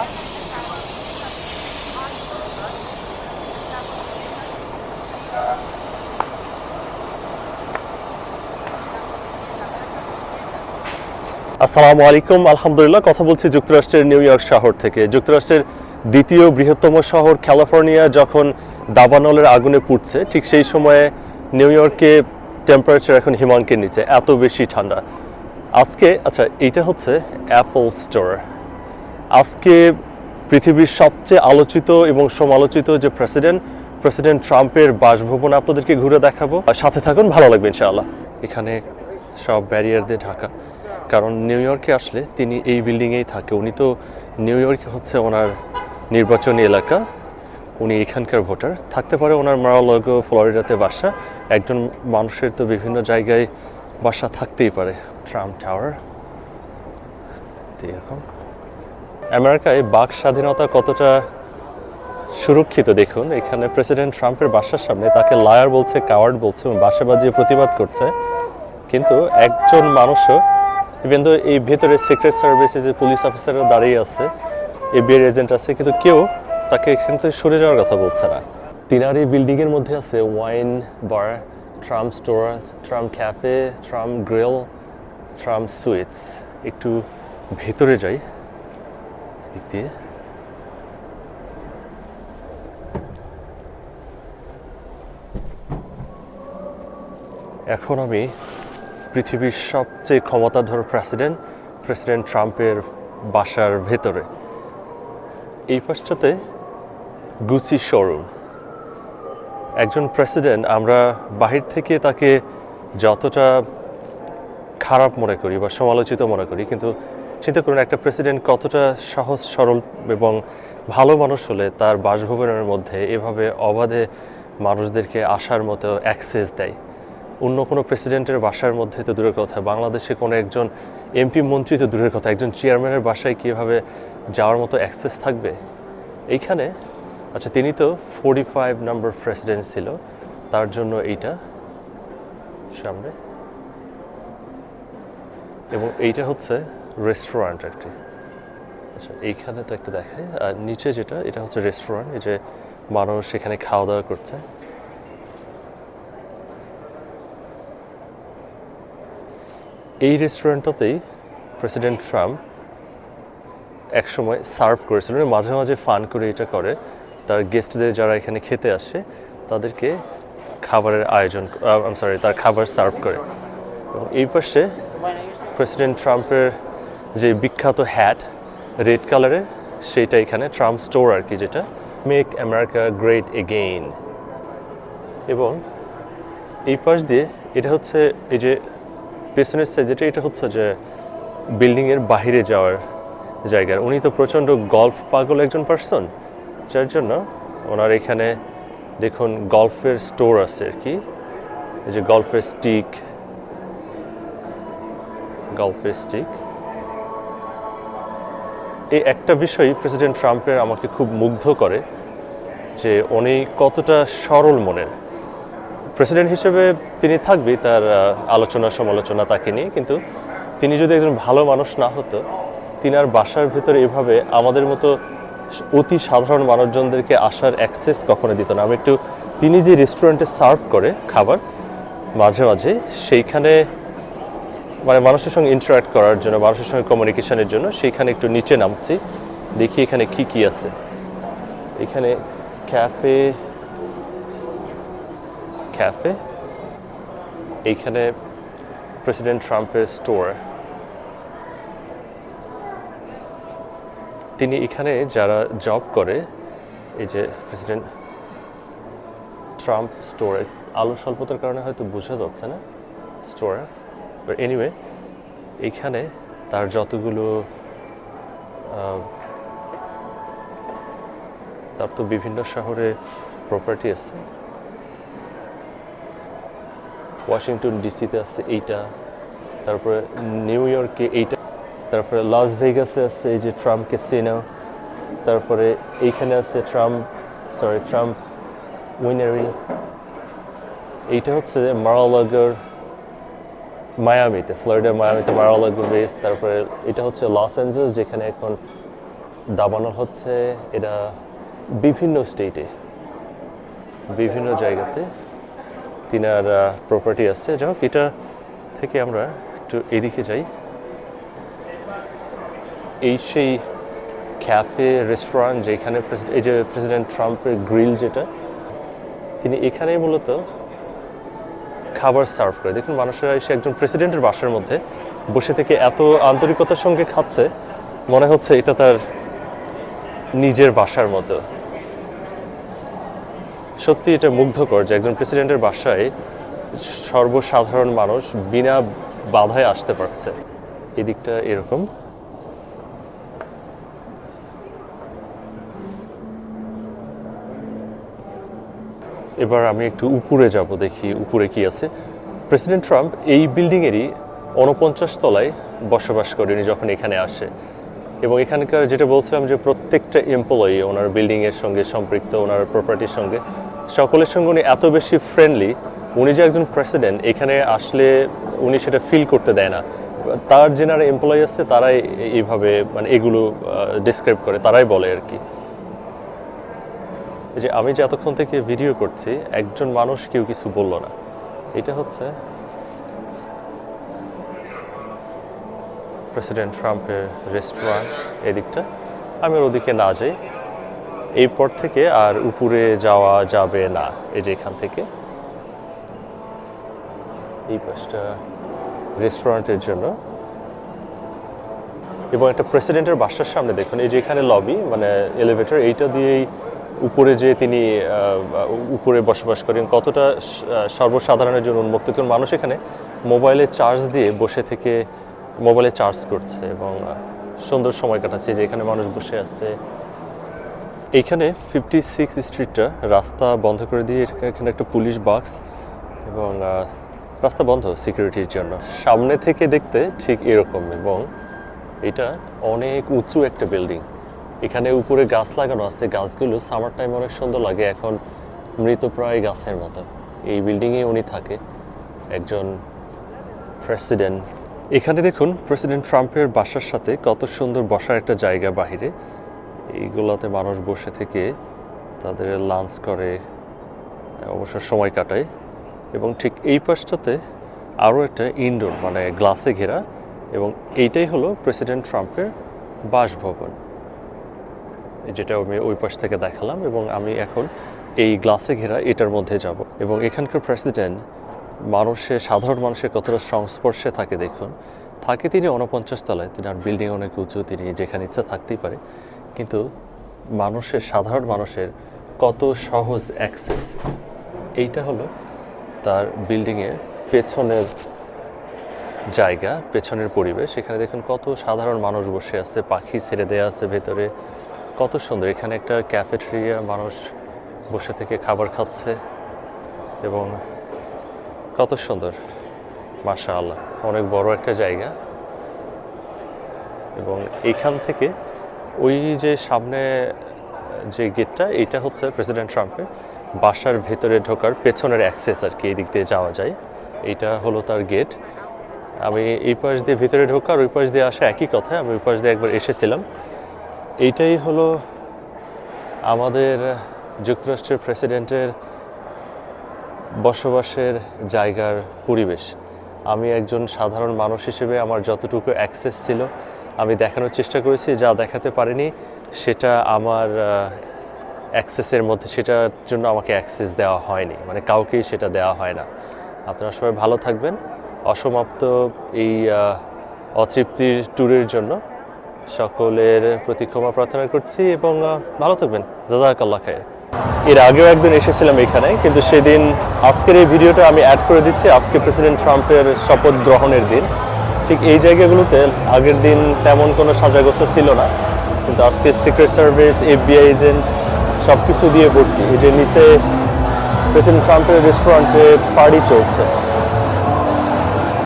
আসসালামু আলাইকুম। আলহামদুলিল্লাহ, কথা বলছি যুক্তরাষ্ট্রের নিউ ইয়র্ক শহর থেকে। যুক্তরাষ্ট্রের দ্বিতীয় বৃহত্তম শহর ক্যালিফোর্নিয়া যখন দাবানলের আগুনে পুড়ছে, ঠিক সেই সময়ে নিউ ইয়র্কে টেম্পারেচার এখন হিমাঙ্কের নিচে, এত বেশি ঠান্ডা। আজকে আচ্ছা এইটা হচ্ছে অ্যাপল স্টোর আজকে পৃথিবীর সবচেয়ে আলোচিত এবং সমালোচিত যে প্রেসিডেন্ট প্রেসিডেন্ট ট্রাম্পের বাসভবন আপনাদেরকে ঘুরে দেখাবো। সাথে থাকুন, ভালো লাগবে ইনশাআল্লাহ। এখানে সব ব্যারিয়ার দিয়ে ঢাকা। কারণ নিউ ইয়র্কে আসলে তিনি এই বিল্ডিংয়েই থাকে। উনি তো নিউ ইয়র্কে হচ্ছে ওনার নির্বাচনী এলাকা। উনি এখানকার ভোটার। থাকতে পারে ওনার মারালগো ফ্লোরিডাতে বাসা। একজন মানুষের তো বিভিন্ন জায়গায় বাসা থাকতেই পারে। ট্রাম্প টাওয়ার এরকম। আমেরিকায় বাক স্বাধীনতা কতটা সুরক্ষিত দেখুন, এখানে প্রেসিডেন্ট ট্রাম্পের বাসার সামনে তাকে লায়ার বলছে, কাওয়ার্ড বলছে, এবং বাসা বাজিয়ে প্রতিবাদ করছে। কিন্তু একজন মানুষও ইভেন তো এই ভেতরে সিক্রেট সার্ভিসে যে পুলিশ অফিসাররা দাঁড়িয়ে আছে এবিআই এজেন্ট আছে, কিন্তু কেউ তাকে এখান থেকে সরে যাওয়ার কথা বলছে না। তিনার এই বিল্ডিংয়ের মধ্যে আছে wine bar Trump store Trump cafe Trump grill Trump sweets একটু ভেতরে যাই। দিক এখন আমি পৃথিবীর সবচেয়ে ক্ষমতাধর প্রেসিডেন্ট প্রেসিডেন্ট ট্রাম্পের বাসার ভেতরে। এই পাশটাতে গুচি শোরুম একজন প্রেসিডেন্ট, আমরা বাহির থেকে তাকে যতটা খারাপ মনে করি বা সমালোচিত মনে করি, কিন্তু চিন্তা করুন, একটা প্রেসিডেন্ট কতটা সহজ, সরল এবং ভালো মানুষ হলে তার বাসভবনের মধ্যে এভাবে অবাধে মানুষদেরকে আসার মতো অ্যাক্সেস দেয়। অন্য কোনো প্রেসিডেন্টের বাসার মধ্যে তো দূরের কথা, বাংলাদেশে কোনো একজন এমপি মন্ত্রী তো দূরের কথা, একজন চেয়ারম্যানের বাসায় কীভাবে যাওয়ার মতো অ্যাক্সেস থাকবে? এইখানে আচ্ছা তিনি তো ফোর্টি ফাইভ নম্বর প্রেসিডেন্ট ছিল, তার জন্য এইটা সামনে। এবং এইটা হচ্ছে রেস্টুরেন্ট একটি। আচ্ছা এইখানে তো একটা দেখায় আর নিচে যেটা, এটা হচ্ছে রেস্টুরেন্ট এই যে মানুষ এখানে খাওয়া দাওয়া করছে। এই রেস্টুরেন্টটাতেই প্রেসিডেন্ট ট্রাম্প একসময় সার্ভ করেছিলেন উনি মাঝে মাঝে ফান করে এটা করে। তার গেস্টদের যারা এখানে খেতে আসে, তাদেরকে খাবারের আয়োজন সরি তার খাবার সার্ভ করে। এবং এই পাশে প্রেসিডেন্ট ট্রাম্পের যে বিখ্যাত হ্যাট রেড কালারের সেটা এখানে ট্রাম্প স্টোর আর কি যেটা মেক আমেরিকা গ্রেট এগেইন এবং এই পাশ দিয়ে এটা হচ্ছে এই যে পেছনের সাইড যেটা, এটা হচ্ছে যে বিল্ডিংয়ের বাইরে যাওয়ার জায়গার উনি তো প্রচণ্ড গল্ফ পাগল একজন পার্সন যার জন্য ওনার এখানে দেখুন গল্ফের স্টোর আছে আর কি। এই যে গল্ফের স্টিক গল্ফের স্টিক এই একটা বিষয় প্রেসিডেন্ট ট্রাম্পের আমাকে খুব মুগ্ধ করে যে উনি কতটা সরল মনের। প্রেসিডেন্ট হিসেবে তিনি থাকবেই তার আলোচনা সমালোচনা তাকে নিয়ে, কিন্তু তিনি যদি একজন ভালো মানুষ না হতো, তিনি আর বাসার ভেতরে এভাবে আমাদের মতো অতি সাধারণ মানুষজনদেরকে আসার অ্যাক্সেস কখনো দিত না। আমি একটু, তিনি যে রেস্টুরেন্টে সার্ভ করে খাবার, মাঝে মাঝে সেইখানে মানে মানুষের সঙ্গে ইন্টারাক্ট করার জন্য, মানুষের সঙ্গে কমিউনিকেশনের জন্য, সেইখানে একটু নিচে নামছি, দেখি এখানে কি কি আছে। এখানে ক্যাফে ক্যাফে এইখানে প্রেসিডেন্ট ট্রাম্পের স্টোর তিনি এখানে যারা জব করে, এই যে প্রেসিডেন্ট ট্রাম্প স্টোরে আলো স্বল্পতার কারণে হয়তো বোঝা যাচ্ছে না স্টোরে এনিওয়ে এইখানে তার যতগুলো তার তো বিভিন্ন শহরে প্রপার্টি আছে। ওয়াশিংটন ডিসিতে আছে এইটা, তারপরে নিউ ইয়র্কে এইটা, তারপরে লাস ভেগাসে আছে এই যে ট্রাম্প ক্যাসিনো তারপরে এইখানে আছে ট্রাম্প সরি ট্রাম্প উইনারি এইটা হচ্ছে মারালাগার মায়ামিতে ফ্লোরিডার মায়ামিতে মারালাগো বেস তারপরে এটা হচ্ছে লস অ্যাঞ্জেলস যেখানে এখন দাবানল হচ্ছে। এটা বিভিন্ন স্টেটে বিভিন্ন জায়গাতে তিনার প্রপার্টি আছে। যাই হোক, এটা থেকে আমরা একটু এদিকে যাই। এই সেই ক্যাফে রেস্টুরেন্ট যেখানে এই যে প্রেসিডেন্ট ট্রাম্পের গ্রিল যেটা, তিনি এখানেই মূলত খাবার সার্ভ করে। দেখুন, মানুষেরা এসে একজন প্রেসিডেন্টের বাসার মধ্যে বসে থেকে এত আন্তরিকতার সঙ্গে খাচ্ছে, মনে হচ্ছে এটা তার নিজের বাসার মতো। সত্যি এটা মুগ্ধকর যে একজন প্রেসিডেন্টের বাসায় সর্বসাধারণ মানুষ বিনা বাধায় আসতে পারছে। এদিকটা এরকম। এবার আমি একটু উপরে যাব, দেখি উপরে কি আছে। প্রেসিডেন্ট ট্রাম্প এই বিল্ডিংয়েরই উনপঞ্চাশ তলায় বসবাস করেনি যখন এখানে আসে। এবং এখানকার যেটা বলছিলাম যে প্রত্যেকটা এমপ্লয়ি ওনার বিল্ডিংয়ের সঙ্গে সম্পৃক্ত, ওনার প্রপার্টির সঙ্গে, সকলের সঙ্গে উনি এত বেশি ফ্রেন্ডলি উনি যে একজন প্রেসিডেন্ট এখানে আসলে উনি সেটা ফিল করতে দেয় না। তার যেনারা এমপ্লয়ি আছে, তারাই এইভাবে মানে এগুলো ডিসক্রাইব করে, তারাই বলে আর কি। যে আমি যে এতক্ষণ থেকে ভিডিও করছি, একজন মানুষ কেউ কিছু বলল না। এটা হচ্ছে প্রেসিডেন্ট ট্রাম্পের রেস্টুরেন্ট এদিকটা। আমি ওদিকে না যাই। এরপর থেকে আর উপরে যাওয়া যাবে না, এই যে এখান থেকে। এই পাশটা রেস্টুরেন্টের জন্য। এবং একটা প্রেসিডেন্টের বাসার সামনে দেখুন, এই যে এখানে লবি মানে এলিভেটর এইটা দিয়েই উপরে যে তিনি উপরে বসবাস করেন, কতটা সর্বসাধারণের জন্য উন্মুক্ত। কারণ মানুষ এখানে মোবাইলে চার্জ দিয়ে বসে থেকে মোবাইলে চার্জ করছে এবং সুন্দর সময় কাটাচ্ছে যে এখানে মানুষ বসে আছে। এইখানে ফিফটি সিক্স স্ট্রিটটা রাস্তা বন্ধ করে দিয়ে এখানে একটা পুলিশ বাক্স এবং রাস্তা বন্ধ সিকিউরিটির জন্য। সামনে থেকে দেখতে ঠিক এরকম এবং এটা অনেক উঁচু একটা বিল্ডিং এখানে উপরে গাছ লাগানো আছে। গাছগুলো সামার টাইম অনেক সুন্দর লাগে, এখন মৃতপ্রায় গাছের মতো। এই বিল্ডিংয়ে উনি থাকে, একজন প্রেসিডেন্ট এখানে দেখুন প্রেসিডেন্ট ট্রাম্পের বাসার সাথে কত সুন্দর বসার একটা জায়গা বাহিরে। এইগুলোতে মানুষ বসে থেকে তাদের লাঞ্চ করে, অবসর সময় কাটায়। এবং ঠিক এই পাশটাতে আরও একটা ইনডোর মানে গ্লাসে ঘেরা। এবং এইটাই হলো প্রেসিডেন্ট ট্রাম্পের বাসভবন। যেটা আমি ওই পাশ থেকে দেখালাম এবং আমি এখন এই গ্লাসে ঘেরা এটার মধ্যে যাব। এবং এখানকার প্রেসিডেন্ট মানুষের সাধারণ মানুষের কতটা সংস্পর্শে থাকে দেখুন, থাকে তিনি উনপঞ্চাশ তলায়, তিনি আর বিল্ডিং অনেক উঁচু, তিনি যেখানে ইচ্ছা থাকতেই পারে। কিন্তু মানুষের, সাধারণ মানুষের কত সহজ অ্যাক্সেস এইটা হলো তার বিল্ডিংয়ের পেছনের জায়গা, পেছনের পরিবেশ। এখানে দেখুন কত সাধারণ মানুষ বসে আছে, পাখি ছেড়ে দেওয়া আছে ভেতরে। কত সুন্দর। এখানে একটা ক্যাফেটেরিয়া মানুষ বসে থেকে খাবার খাচ্ছে এবং কত সুন্দর। মাশা আল্লাহ অনেক বড় একটা জায়গা। এবং এখান থেকে ওই যে সামনে, যে গেটটা, এটা হচ্ছে প্রেসিডেন্ট ট্রাম্পের। বাসার ভেতরে ঢোকার পেছনের অ্যাক্সেস আর কি এই দিক দিয়ে যাওয়া যায়। এইটা হলো তার গেট আমি এই পাশ দিয়ে ভিতরে ঢোকার, ওই পাশ দিয়ে আসা একই কথা। আমি ওই পাশ দিয়ে একবার এসেছিলাম। এইটাই হলো আমাদের যুক্তরাষ্ট্রের প্রেসিডেন্টের বসবাসের জায়গার পরিবেশ। আমি একজন সাধারণ মানুষ হিসেবে আমার যতটুকু অ্যাক্সেস ছিল, আমি দেখানোর চেষ্টা করেছি, যা দেখাতে পারিনি, সেটা আমার অ্যাক্সেসের মধ্যে, সেটার জন্য আমাকে অ্যাক্সেস দেওয়া হয়নি। মানে কাউকেই সেটা দেওয়া হয় না। আপনারা সবাই ভালো থাকবেন। অসমাপ্ত এই অতৃপ্তির ট্যুরের জন্য। সকলের প্রতি ক্ষমা প্রার্থনা করছি এবং ভালো থাকবেন। জাজাকাল্লাহ খায় এর আগেও একদিন এসেছিলাম এখানে, কিন্তু সেদিন আজকের এই ভিডিওটা আমি অ্যাড করে দিচ্ছি, আজকে প্রেসিডেন্ট ট্রাম্পের শপথ গ্রহণের দিন। ঠিক এই জায়গাগুলোতে আগের দিন তেমন কোনো সাজাগোছা ছিল না, কিন্তু আজকে সিক্রেট সার্ভিস এফবিআই এজেন্ট সব কিছু দিয়ে ভর্তি। যে নিচে প্রেসিডেন্ট ট্রাম্পের রেস্টুরেন্টে পার্টি চলছে।